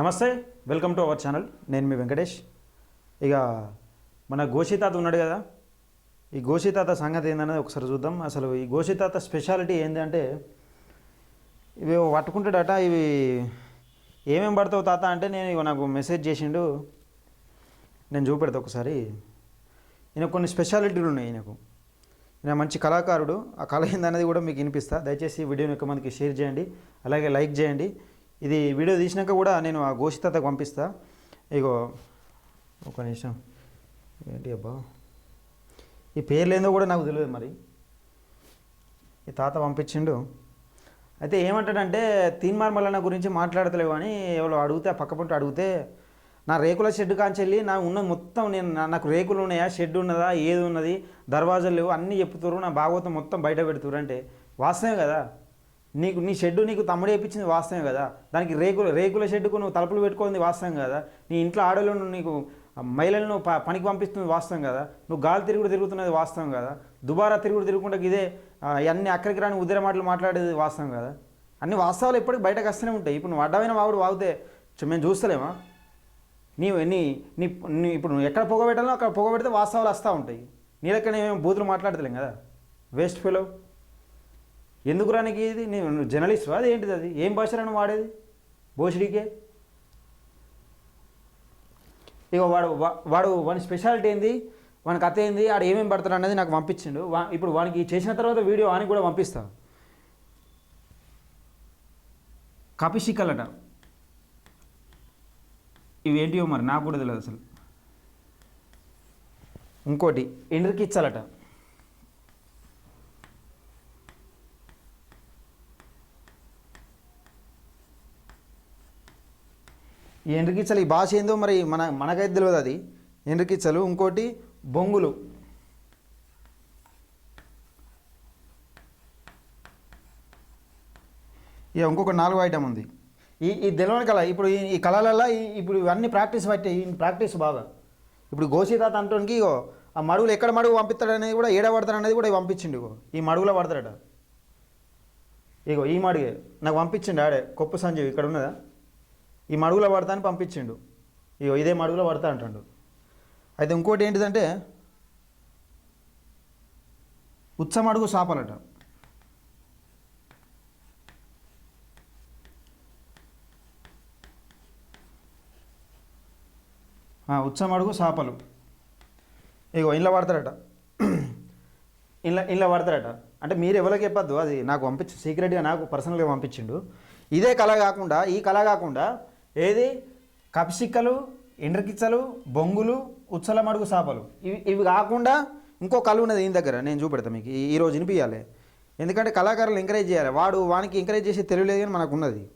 నమస్తే welcome to our channel. నేను మీ వెంకటేష్. ఇక మన గోషితాత ఉన్నాడు కదా ఈ గోషితాత సంగతి ఏందనేది ఒకసారి చూద్దాం. అసలు ఈ గోషితాత స్పెషాలిటీ ఏంటంటే ఇవి పట్టుకుంటాడట ఇవి ఏమేం పడతావు తాత అంటే నేను ఇగో నాకు మెసేజ్ చేసిండు. నేను చూపెడతా ఒకసారి. ఈయన కొన్ని స్పెషాలిటీలు ఉన్నాయి ఈయనకు. ఈయన మంచి కళాకారుడు. ఆ కళ ఏందనేది కూడా మీకు వినిపిస్తా. దయచేసి వీడియోని ఎక్కువ మందికి షేర్ చేయండి. అలాగే లైక్ చేయండి. ఇది వీడియో తీసినాక కూడా నేను ఆ గోషితాతకు పంపిస్తా. ఇగో ఒక నిమిషం. ఏంటి అబ్బా? ఈ పేరు ఏందో కూడా నాకు తెలియదు మరి. ఈ తాత పంపించిండు. అయితే ఏమంటాడంటే తీన్మార్ మల్లన్న గురించి మాట్లాడతలేవు అని ఎవరో అడిగితే ఆ పక్క అడిగితే నా రేకుల షెడ్ కాంచెల్లి నా ఉన్న మొత్తం నేను నాకు రేకులు ఉన్నాయా షెడ్ ఉన్నదా ఏది ఉన్నది దర్వాజాలు లేవు అన్నీ చెప్తున్నారు నా భాగవతం మొత్తం బయట పెడుతురు అంటే వాస్తవే కదా? నీకు నీ షెడ్ నీకు తమ్ముడు వేయించింది వాస్తవమే కదా. దానికి రేకుల రేకుల షెడ్కు నువ్వు తలుపులు పెట్టుకుంది వాస్తవం కదా. నీ ఇంట్లో ఆడవాళ్ళు నీకు మహిళలను ప పనికి పంపిస్తుంది వాస్తవం కదా. నువ్వు గాలి తిరుగుడు తిరుగుతున్నది వాస్తవం కదా. దుబారా తిరుగుడు తిరుగుకుంటే ఇదే అన్ని అక్కడికి రాని ఉదిర మాటలు మాట్లాడేది వాస్తవం కదా. అన్ని వాస్తవాలు ఎప్పటికి బయటకు వస్తూనే ఉంటాయి. ఇప్పుడు నువ్వు అడ్డమైన వాడు వాగితే మేము చూస్తలేమా? నీ నీ నీ నీ ఇప్పుడు నువ్వు ఎక్కడ పొగ పెట్టాలో అక్కడ పొగ పెడితే వాస్తవాలు వస్తూ ఉంటాయి. నీ లెక్క నేను బూతులు మాట్లాడతలేం కదా. వేస్ట్ ఫెలో ఎందుకు రానికి ఇది? నేను జర్నలిస్ట్ అది ఏంటిది అది? ఏం భాషలను వాడేది? భోషుడికే? ఇక వాడు వా- వాడు వాని స్పెషాలిటీ ఏంది? వానికి అత్త ఏంది? ఆడు ఏమేమి పడతాడు అనేది నాకు పంపించిండు. వా ఇప్పుడు వానికి చేసిన తర్వాత వీడియో వానికి కూడా పంపిస్తా. కపిషికలట ఇవి ఏంటివో మరి నాకు కూడా తెలియదు అసలు. ఇంకోటి ఎండ్రికిచ్చాలట ఈ ఎండ్రికిచ్చలు ఈ భాష ఏందో మరి మన మనకైతే తెలియదు అది. ఎండ్రికిచ్చలు ఇంకోటి బొంగులు. ఇక ఇంకొక నాలుగు ఐటమ్ ఉంది. ఈ ఈ తెలియని కళ ఇప్పుడు ఈ కళలలో ఈ- ఇప్పుడు ఇవన్నీ ప్రాక్టీస్ పట్టే ఈ ప్రాక్టీస్ బాగా. ఇప్పుడు గోసీతాత అంటానికి ఇగో ఆ మడుగులు ఎక్కడ మడుగు పంపిస్తాడు అనేది కూడా ఏడ పడతాడు అనేది కూడా పంపించిండు ఇగో. ఈ మడుగులో పడతాడట. ఇగో ఈ మడుగే. నాకు పంపించిండు ఆడే కొప్పు సంజీవ్ ఇక్కడ ఉన్నదా? ఈ మడుగులో పడతా అని పంపించిండు. ఇగో ఇదే మడుగులో పడతా అంటాడు. అయితే ఇంకోటి ఏంటిదంటే ఉచ్చమడుగు సాపలట. ఆ, ఉచ్చమడుగు సాపలు. ఇగో ఇంట్లో పడతారట. ఇంట్లో ఇంట్లో పడతారట. అంటే మీరు ఎవరికి చెప్పద్దు అది నాకు పంపించు సీక్రెట్గా నాకు పర్సనల్గా పంపించిండు. ఇదే కళ కాకుండా ఈ కళ కాకుండా ఏది? కప్సిక్కలు ఎండ్రకిచ్చలు బొంగులు ఉచ్చల మడుగు సాపలు. ఇవి ఇవి కాకుండా ఇంకో కళ ఉన్నది ఈయన దగ్గర నేను చూపెడతా మీకు. ఈ- ఈ రోజు వినిపించాలి ఎందుకంటే కళాకారులు ఎంకరేజ్ చేయాలి. వాడు వానికి ఎంకరేజ్ చేసే తెలియలేదు కానీ మనకు ఉన్నది.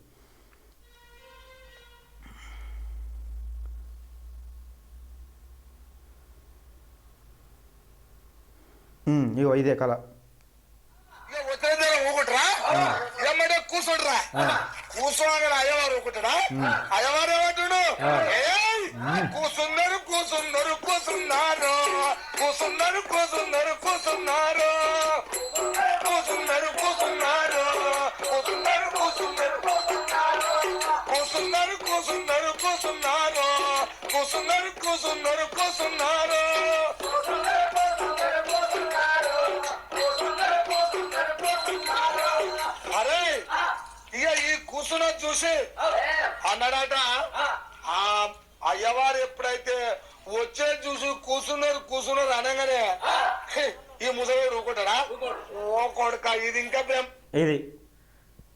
ఇగో ఇదే కళ. కూర్చోడ్రా. కూర్చున్నాను అయ్యవారు ఒకటడా అయ్యవారు ఏమంటాడు కూసుందరు కూసుందరు కూర్చున్నారు కూసుందరు కూసుందరు కూసున్నారు కూసుందరు కూసున్నారు కూసుందరు కూసుందరు కూసున్నారు కూసుందరు కూసున్నారు కూసుందరు కూసుందరు కూసున్నారు చూసి. అన్నాడట ఆ. అయ్యవారు ఎప్పుడైతే వచ్చే చూసి కూర్చున్నారు కూర్చున్నారు అనగానే ఈ ముసలోడు ఊకుంటాడా ఓ కొడుక ఇది ఇంకా ప్రేమ. ఇది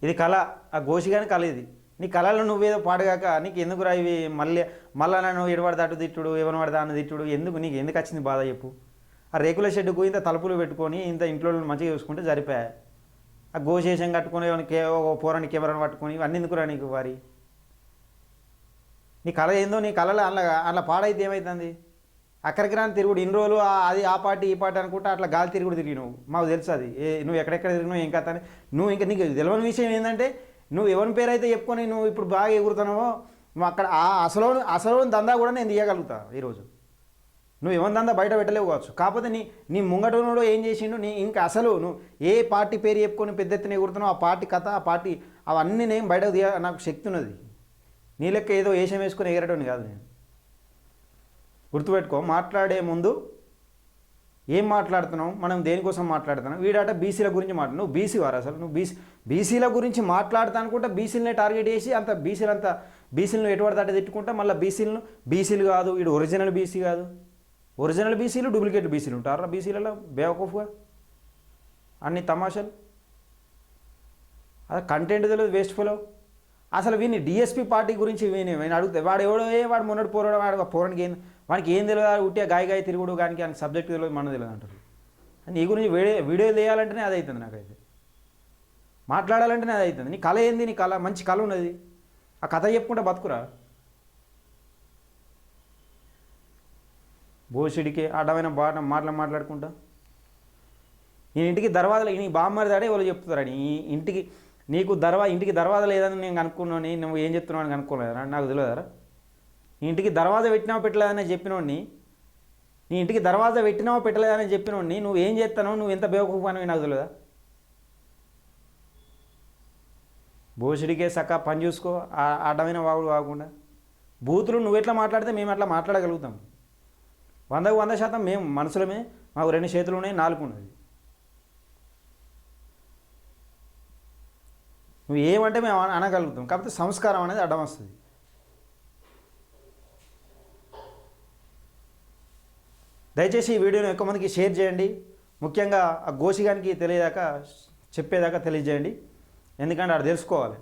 ఇది కళ ఆ గోషిగాని కళ ఇది. నీ కళలో నువ్వేదో పాడగాక నీకు ఎందుకు రా ఇవి మళ్ళీ మళ్ళా నన్ను ఎడబడితే అటు తిట్టుడు ఎవరిని పడితే అన్న తిట్టుడు ఎందుకు నీకు ఎందుకు వచ్చింది బాధ చెప్పు. ఆ రేకుల షెడ్డుకు ఇంత తలుపులు పెట్టుకొని ఇంత ఇంట్లో మంచిగా చూసుకుంటే సరిపోయా ఆ గోశేషం కట్టుకొని ఒక కే ఓ పట్టుకుని పట్టుకొని ఇవన్నీ ఎందుకురా నీకు వారి నీ కళ ఏందో నీ కళలో అలా అలా పాడైతే ఏమవుతుంది అక్కడికి రాని తిరుగుడు ఇన్ని రోజులు అది ఆ పార్టీ ఈ పార్టీ అనుకుంటా అట్లా గాలి తిరుగుడు తిరిగి నువ్వు. మాకు తెలుసు అది. ఏ నువ్వు ఎక్కడెక్కడ తిరిగినావు ఏం కథ నువ్వు ఇంకా నీకు తెలియని విషయం ఏంటంటే నువ్వు ఎవరి పేరు అయితే చెప్పుకొని నువ్వు ఇప్పుడు బాగా ఎగురుతున్నావో అక్కడ ఆ అసలు అసలు దందా కూడా నేను తీయగలుగుతా ఈరోజు. నువ్వు ఎవరి బయట పెట్టలేవు కావచ్చు. కాకపోతే నీ నీ ముంగటోనోడు ఏం చేసిండు? నీ ఇంకా అసలు నువ్వు ఏ పార్టీ పేరు చెప్పుకొని పెద్ద ఎత్తున ఎగురుతున్నావు? ఆ పార్టీ కథ ఆ పార్టీ అవన్నీ నేను బయటకు తీయ నాకు శక్తి ఉన్నది. నీ లెక్క ఏదో వేషం వేసుకొని ఎగరటోని కాదు నేను. గుర్తుపెట్టుకో మాట్లాడే ముందు ఏం మాట్లాడుతున్నావు? మనం దేనికోసం మాట్లాడుతున్నాం? వీడాట బీసీల గురించి మాట్లాడు నువ్వు బీసీ వారు అసలు? నువ్వు బీసీ బీసీల గురించి మాట్లాడతా అనుకుంటా బీసీలనే టార్గెట్ చేసి అంత బీసీలంతా బీసీలను ఎటువంటి దాటి తిట్టుకుంటా మళ్ళీ బీసీలను బీసీలు కాదు వీడు ఒరిజినల్ బీసీ కాదు. ఒరిజినల్ బీసీలు డూప్లికేట్ బీసీలు ఉంటారా బీసీలలో? బేవకూఫ్గా అన్ని తమాషాలు? అది కంటెంట్ తెలియదు వేస్ట్ ఫెలో అసలు వీని డిఎస్పీ పార్టీ గురించి వీని వీని అడిగితే వాడు ఎవడో ఏ వాడు మొన్నటి పోరాడు వాడు పోరానికి ఏం వానికి ఏం తెలియదు ఉట్టే గాయ గాయ తిరుగుడు కానీ ఆయన సబ్జెక్ట్ తెలియదు మన తెలియదు అంటారు. నీ గురించి వీడియో వీడియో తీయాలంటేనే అది అవుతుంది నాకైతే. మాట్లాడాలంటేనే అది అవుతుంది నీ కళ ఏంది? నీ కళ మంచి కళ ఉన్నది. ఆ కథ చెప్పుకుంటే బతుకురా. బోసిడికి అడ్డమైన బాట మాటలు మాట్లాడుకుంటా? నేను ఇంటికి దర్వాజలు నీ బామ్మరిదాడే వాళ్ళు చెప్తారని? ఈ ఇంటికి నీకు దర్వా ఇంటికి దర్వాజ లేదని నేను కనుక్కున్నాను నువ్వు ఏం చెప్తున్నావు అని కనుక్కోలేదా నాకు తెలియదా? ఇంటికి దర్వాజా పెట్టినావు పెట్టలేదని చెప్పినోడిని? నీ ఇంటికి దర్వాజా పెట్టినావో పెట్టలేదని చెప్పినోడిని? నువ్వు ఏం చేస్తానో నువ్వు ఎంత బేవకూపని నాకు తెలియదా? భూషుడికే సక్క పని చూసుకో ఆ అడ్డమైన వాగుడు కాకుండా. బూతులు నువ్వు ఎట్లా మాట్లాడితే మేము అట్లా మాట్లాడగలుగుతాం. వందకు వంద శాతం మేము మనసులమే మాకు రెండు చేతులు ఉన్నాయి నాలుగు ఉన్నది. నువ్వు ఏమంటే మేము అనగలుగుతాం. కాకపోతే సంస్కారం అనేది అడ్డం వస్తుంది. దయచేసి ఈ వీడియోని ఎక్కువ మందికి షేర్ చేయండి. ముఖ్యంగా ఆ గోసిగానికి తెలియదాకా చెప్పేదాకా తెలియజేయండి. ఎందుకంటే ఆడు తెలుసుకోవాలి.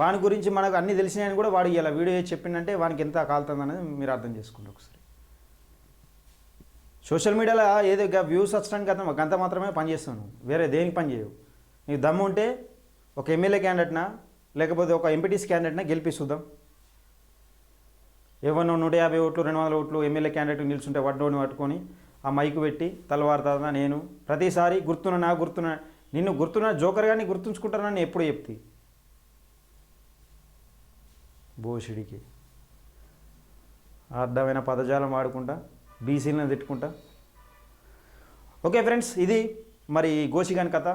వాని గురించి మనకు అన్నీ తెలిసినాయని కూడా వాడు ఇలా వీడియో చెప్పినంటే వానికి ఎంత కాలుతుంది అనేది మీరు అర్థం చేసుకోండి ఒకసారి. సోషల్ మీడియాలో ఏదో వ్యూస్ వచ్చడానికి అంత గంత మాత్రమే పనిచేస్తాను వేరే దేనికి పని చేయవు. నీకు దమ్ము ఉంటే ఒక ఎమ్మెల్యే క్యాండిడేట్నా లేకపోతే ఒక ఎంపీటీసీ క్యాండిడేట్నా గెలిపిస్తుందాం. ఎవరినో నూట యాభై ఓట్లు రెండు వందల ఓట్లు ఎమ్మెల్యే క్యాండిడేట్ నిల్చుంటే వడ్డోని పట్టుకొని ఆ మైకు పెట్టి తలవారుతా నేను? ప్రతిసారి గుర్తున్న నా గుర్తున్న నిన్ను గుర్తున్న జోకర్ కానీ గుర్తుంచుకుంటానని ఎప్పుడు చెప్తి? బోషిడికి అర్థమైన పదజాలం వాడుకుంటా బీసీలను తిట్టుకుంటా. ఓకే ఫ్రెండ్స్ ఇది మరి గోషిగాని కథ.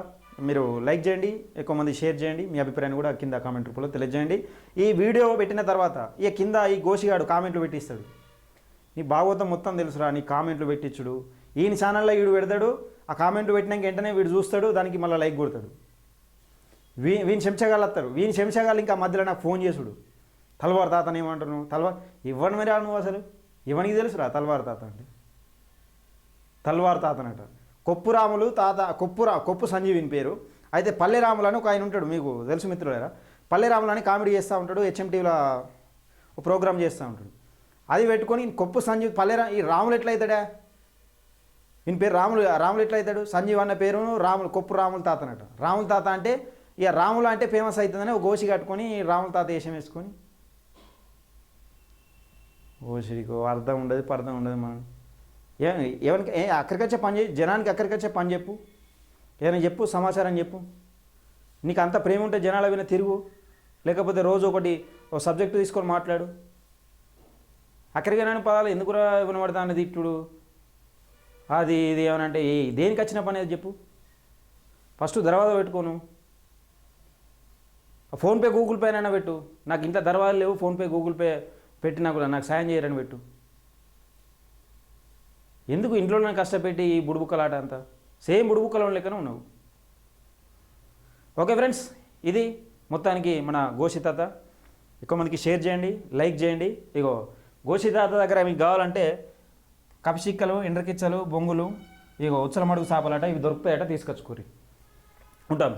మీరు లైక్ చేయండి ఎక్కువ మంది షేర్ చేయండి. మీ అభిప్రాయాన్ని కూడా కింద కామెంట్ రూపంలో తెలియజేయండి. ఈ వీడియో పెట్టిన తర్వాత ఇక కింద ఈ గోషిగాడు కామెంట్లు పెట్టిస్తాడు. నీ భాగవతం మొత్తం తెలుసురా నీ కామెంట్లు పెట్టించుడు ఈయన ఛానల్లో వీడు పెడతాడు ఆ కామెంట్లు పెట్టినాక వెంటనే వీడు చూస్తాడు దానికి మళ్ళీ లైక్ కొడతాడు. వీ వీని చెంచగాళ్ళు వస్తారు వీని చెంచగాళ్ళు ఇంకా మధ్యలో నాకు ఫోన్ చేసుడు. తలవారు తాతని తలవారు ఇవ్వండి మరి నువ్వు అసలు? ఇవనికి తెలుసురా తలవారు తాత అండి తల్వార్ తాతనట కొప్పు రాములు తాత కొప్పురా కొప్పు సంజీవిని పేరు. అయితే పల్లెరాములు అని ఒక ఆయన ఉంటాడు మీకు తెలుసు మిత్రులేరా? పల్లెరాములు అని కామెడీ చేస్తూ ఉంటాడు హెచ్ఎంటీవీలో ప్రోగ్రామ్ చేస్తూ ఉంటాడు. అది పెట్టుకొని కొప్పు సంజీవ్ పల్లెరా ఈ రాములు ఎట్లా అవుతాడా ఈయన పేరు రాములు రాములు ఎట్లయితాడు? అవుతాడు సంజీవ్ అన్న పేరు రాములు కొప్పు రాములు తాతనట రాముల తాత అంటే ఇక రాములు అంటే ఫేమస్ అవుతుందని ఒక గోసి కట్టుకొని రాముల తాత వేషం వేసుకొని ఓసిడికో అర్థం ఉండదు పర్థం ఉండదు మనం ఏ ఎవరికి ఏ అక్కడికొచ్చే పని చేయి జనానికి అక్కడికొచ్చే పని చెప్పు ఏదైనా చెప్పు సమాచారం చెప్పు నీకు అంత ప్రేమ ఉంటే జనాల విన తిరుగు లేకపోతే రోజు ఒకటి ఒక సబ్జెక్టు తీసుకొని మాట్లాడు అక్కడికి పదాలు ఎందుకు వినబడతా అన్నది ఇట్టుడు అది ఇది ఏమనంటే దేనికి వచ్చిన పని అది చెప్పు ఫస్ట్ దర్వాజా పెట్టుకోను ఫోన్పే గూగుల్ పే అయినా పెట్టు నాకు ఇంత దర్వాజాలు లేవు ఫోన్పే గూగుల్ పే పెట్టినా కూడా నాకు సాయం చేయరని పెట్టు. ఎందుకు ఇంట్లోనే కష్టపెట్టి ఈ బుడుబుక్కలాట అంతా? సేమ్ బుడుబుక్కలో లెక్కనే ఉన్నావు. ఓకే ఫ్రెండ్స్ ఇది మొత్తానికి మన గోషితాత ఎక్కువ మందికి షేర్ చేయండి లైక్ చేయండి. ఇగో గోషితాత దగ్గర మీకు కావాలంటే కపిచిక్కలు ఎండ్రకిచ్చలు బొంగులు ఇగో ఉచ్చలమడుగు చేపలాట ఇవి దొరుకుతాయట తీసుకొచ్చుకోరి ఉంటాం.